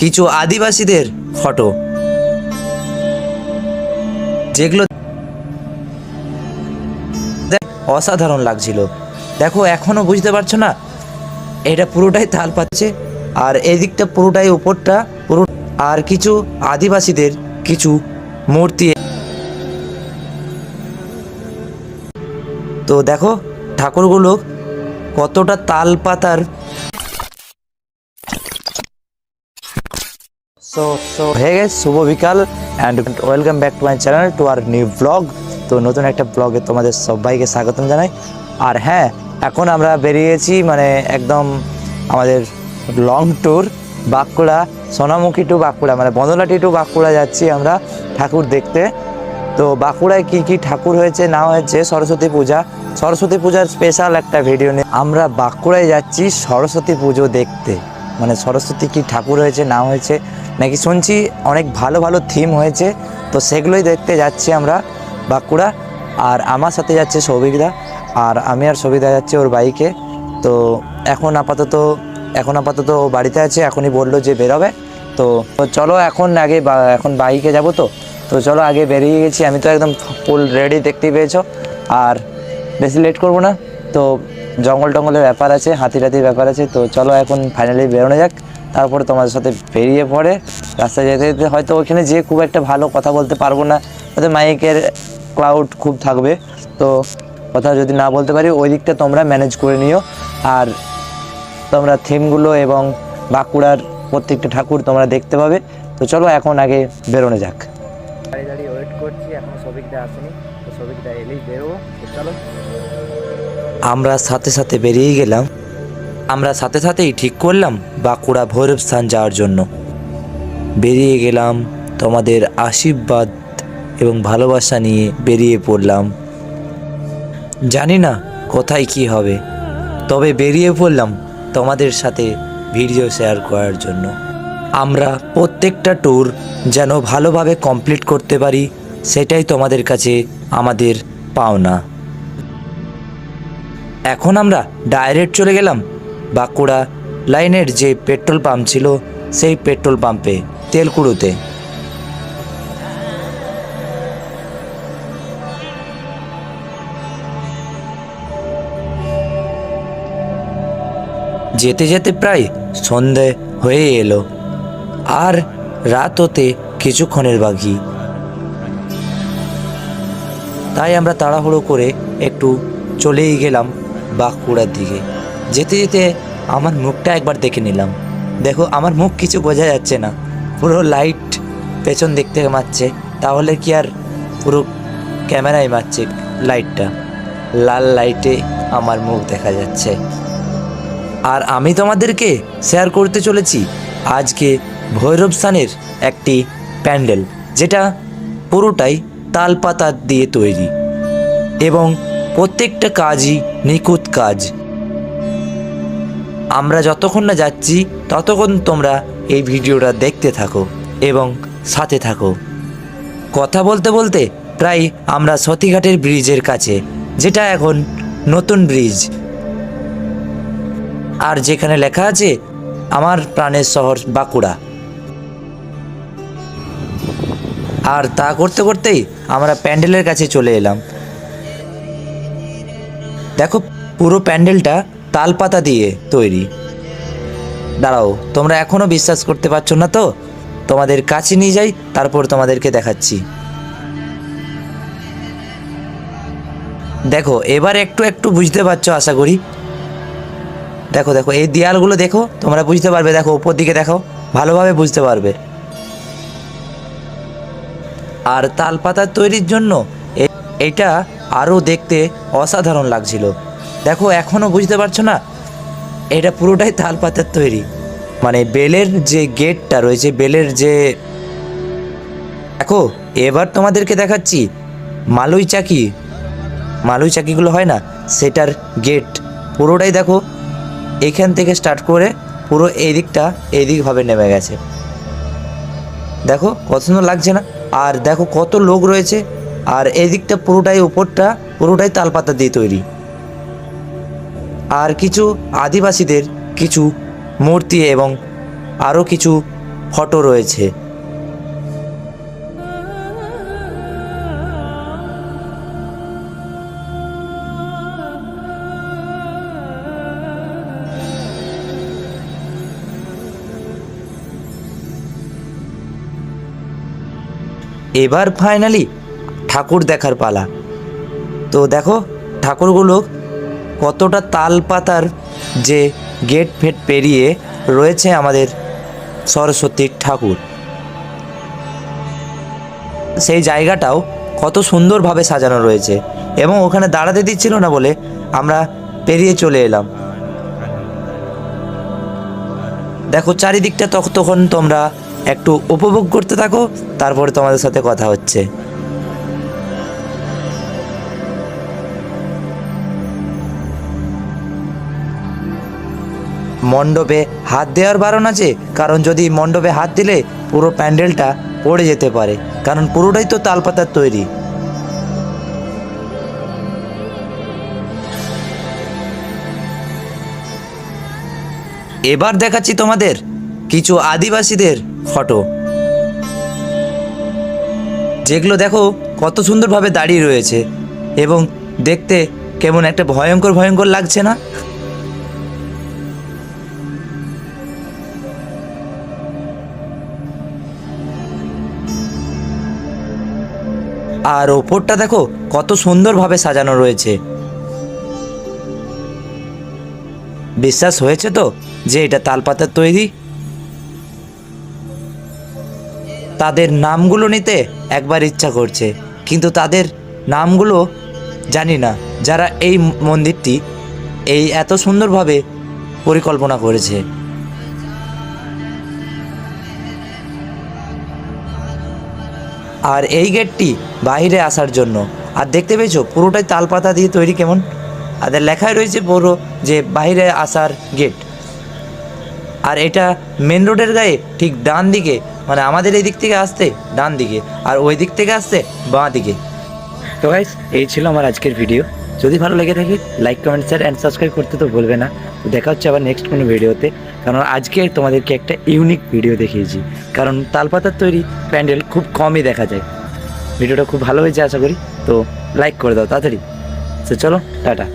কিছু আদিবাসীদের ফটো। যেগুলো অসাধারণ লাগছিল। দেখো, এখনও বুঝতে পারছ না? এটা পুরোটাই তাল পাচ্ছে, আর এদিকটা পুরোটাই উপরটা পুরো আর কিছু আদিবাসীদের কিছু মূর্তি। তো দেখো, ঠাকুরগুলো কতটা তাল পাতার সো সো হে গেছে শুভ বিকাল and welcome back to my channel to our new vlog তো নতুন একটা ব্লগে তোমাদের সবাইকে স্বাগতম জানাই। আর হ্যাঁ এখন আমরা বেরিয়েছি মানে একদম আমাদের long tour Bankura, Sonamukhi to Bankura মানে বন্দলাটি টু বাঁকুড়া যাচ্ছি আমরা ঠাকুর দেখতে। তো বাঁকুড়ায় কি কি ঠাকুর হয়েছে, না হয়েছে, সরস্বতী পূজা। সরস্বতী পূজার স্পেশাল একটা ভিডিও নিয়ে আমরা বাঁকুড়ায় যাচ্ছি সরস্বতী পুজো দেখতে। মানে সরস্বতী কি ঠাকুর হয়েছে, না হয়েছে, নাকি শুনছি অনেক ভালো ভালো থিম হয়েছে, তো সেগুলোই দেখতে যাচ্ছি আমরা বাঁকুড়া। আর আমার সাথে যাচ্ছে সৌভিকদা, আর আমি আর সৌভিকদা যাচ্ছি ওর বাইকে। তো এখন আপাতত এখন আপাতত ও বাড়িতে আছে, এখনই বলল যে বেরোবে। তো চলো এখন আগে এখন বাইকে যাব তো। তো চলো আগে বেরিয়ে গেছি, আমি তো একদম ফুল রেডি দেখতে পেয়েছ। আর বেশি লেট করব না। তো জঙ্গল টঙ্গলের ব্যাপার আছে হাতি টাতির ব্যাপার আছে, তো চলো এখন ফাইনালি বেরোনো যাক। তারপরে তোমাদের সাথে বেরিয়ে পড়ে রাস্তায় যেতে যেতে হয়তো ওখানে যেয়ে খুব একটা ভালো কথা বলতে পারব না। হয়তো মাইকের ক্লাউড খুব থাকবে। তো কথা যদি না বলতে পারি, ওই দিকটা তোমরা ম্যানেজ করে নিও। আর তোমরা থিমগুলো এবং বাঁকুড়ার প্রত্যেকটা ঠাকুর তোমরা দেখতে পাবে। তো চলো এখন আগে বেরোনো যাক। দাঁড়িয়ে দাঁড়িয়ে ওয়েট করছি, এখন সবিকটা আসেনি। তো সবিকটা এলেই বেরোবো। চলো। আমরা সাথে সাথে বেরিয়ে গেলাম। আমরা সাথে সাথেই ঠিক করলাম বাঁকুড়া ভৈরব স্থান যাওয়ার জন্য। বেরিয়ে গেলাম তোমাদের আশীর্বাদ এবং ভালোবাসা নিয়ে বেরিয়ে পড়লাম। জানি না কোথায় কি হবে, তবে বেরিয়ে পড়লাম তোমাদের সাথে ভিডিও শেয়ার করার জন্য। আমরা প্রত্যেকটা ট্যুর যেন ভালোভাবে কমপ্লিট করতে পারি, সেটাই তোমাদের কাছে আমাদের পাওনা। এখন আমরা ডাইরেক্ট চলে গেলাম বাঁকুড়া লাইনের যে পেট্রোল পাম্প ছিল, সেই পেট্রোল পাম্পে, তেলকুড়োতে। যেতে যেতে প্রায় সন্ধে হয়ে এলো, আর রাত হতে কিছুক্ষণের বাকি। তাই আমরা তাড়াহুড়ো করে একটু চলেই গেলাম। বাঁকুড়ার দিকে। যেতে যেতে আমার মুখটা একবার দেখে নিলাম। দেখো, আমার মুখ কিছু বোঝা যাচ্ছে না। পুরো লাইট পেছন দিক থেকে মারছে। তাহলে কি আর পুরো ক্যামেরায় মারছে লাইটটা? লাল লাইটে আমার মুখ দেখা যাচ্ছে। আর আমি তোমাদেরকে শেয়ার করতে চলেছি আজকে ভৈরব স্থানের একটি প্যান্ডেল, যেটা পুরোটাই তালপাতা দিয়ে তৈরি। এবং প্রত্যেকটা কাজই নিখুঁত কাজ। আমরা যতক্ষণ না যাচ্ছি, ততক্ষণ তোমরা এই ভিডিওটা দেখতে থাকো এবং সাথে থাকো। কথা বলতে বলতে প্রায় আমরা সতীঘাটের ব্রিজের কাছে, যেটা এখন নতুন ব্রিজ। আর যেখানে লেখা আছে, আমার প্রাণের শহর বাঁকুড়া। আর তা করতে করতেই আমরা প্যান্ডেলের কাছে চলে এলাম। দেখো, পুরো প্যান্ডেলটা তালপাতা দিয়ে তৈরি। দাঁড়াও, তোমরা এখনও বিশ্বাস করতে পারছ না তো? তোমাদের কাছে নিয়ে যাই, তারপর তোমাদেরকে দেখাচ্ছি। দেখো, এবার একটু একটু বুঝতে পারছ, আশা করি। দেখো দেখো, এই দেয়ালগুলো দেখো, তোমরা বুঝতে পারবে, দেখো, উপর দিকে দেখো, ভালোভাবে বুঝতে পারবে। আর তালপাতা তৈরির জন্য এটা আরও দেখতে অসাধারণ লাগছিল। দেখো, এখনও বুঝতে পারছ না? এটা পুরোটাই তালপাতার তৈরি। মানে বেলের যে গেটটা রয়েছে, বেলের যে দেখো, এবার তোমাদেরকে দেখাচ্ছি মালুই চাকি মালুই চাকিগুলো হয় না, সেটার গেট। পুরোটাই দেখো, এখান থেকে স্টার্ট করে পুরো এই দিকটা এই দিকভাবে নেমে গেছে। দেখো, কত লাগছে না? আর দেখো, কত লোক রয়েছে আর এই দিকটা পুরোটাই উপরটা, পুরোটাই তালপাতা দিয়ে তৈরি। আর কিছু আদিবাসীদের কিছু মূর্তি এবং আরও কিছু ফটো রয়েছে। এবার ফাইনালি ঠাকুর দেখার পালা। তো দেখো, ঠাকুরগুলো কতটা তাল পাতার যে গেট ফেট পেরিয়ে রয়েছে আমাদের সরস্বতীর ঠাকুর। সেই জায়গাটাও কত সুন্দরভাবে সাজানো রয়েছে এবং ওখানে দাঁড়াতে দিচ্ছিল না বলে আমরা পেরিয়ে চলে এলাম। দেখো, চারিদিকটা তখন তোমরা একটু উপভোগ করতে থাকো, তারপরে তোমাদের সাথে কথা হচ্ছে। মণ্ডপে হাত দেওয়ার বারণ আছে? কারণ যদি মণ্ডপে হাত দিলে পুরো প্যান্ডেলটা পড়ে যেতে পারে। কারণ পুরোটাই তো তালপাতার তৈরি। এবার দেখাচ্ছি তোমাদের কিছু আদিবাসীদের ফটো। যেগুলো দেখো কত সুন্দরভাবে দাঁড়িয়ে রয়েছে। এবং দেখতে কেমন একটা ভয়ঙ্কর ভয়ঙ্কর লাগছে না? আর ওপরটা দেখো, কত সুন্দরভাবে সাজানো রয়েছে। বিশ্বাস হয়েছে তো যে এটা তালপাতার তৈরি? তাদের নামগুলো নিতে একবার ইচ্ছা করছে, কিন্তু তাদের নামগুলো জানি না, যারা এই মন্দিরটি এই এত সুন্দরভাবে পরিকল্পনা করেছে। আর এই গেটটি বাইরে আসার জন্য। আর দেখতে পেয়েছ, পুরোটাই তালপাতা দিয়ে তৈরি কেমন? আর লেখায় রয়েছে পুরো যে বাইরে আসার গেট আর এটা মেন রোডের গায়ে ঠিক ডান দিকে মানে আমাদের এই দিক থেকে আসতে ডান দিকে, আর ওই দিক থেকে আসতে বাঁ দিকে। তো গাইস এই ছিল আমার আজকের ভিডিও যদি ভালো লেগে থাকে like comment share and subscribe করতে তো বলবে না। দেখা হচ্ছে আবার নেক্সট কোনো ভিডিওতে কারণ আজকে তোমাদেরকে একটা ইউনিক ভিডিও দেখিয়েছি। কারণ তালপাতার তৈরি প্যান্ডেল খুব কমই দেখা যায়। ভিডিওটা খুব ভালো হয়েছে আশা করি। তো লাইক করে দাও, তাড়াতাড়ি। তো চলো, টাটা।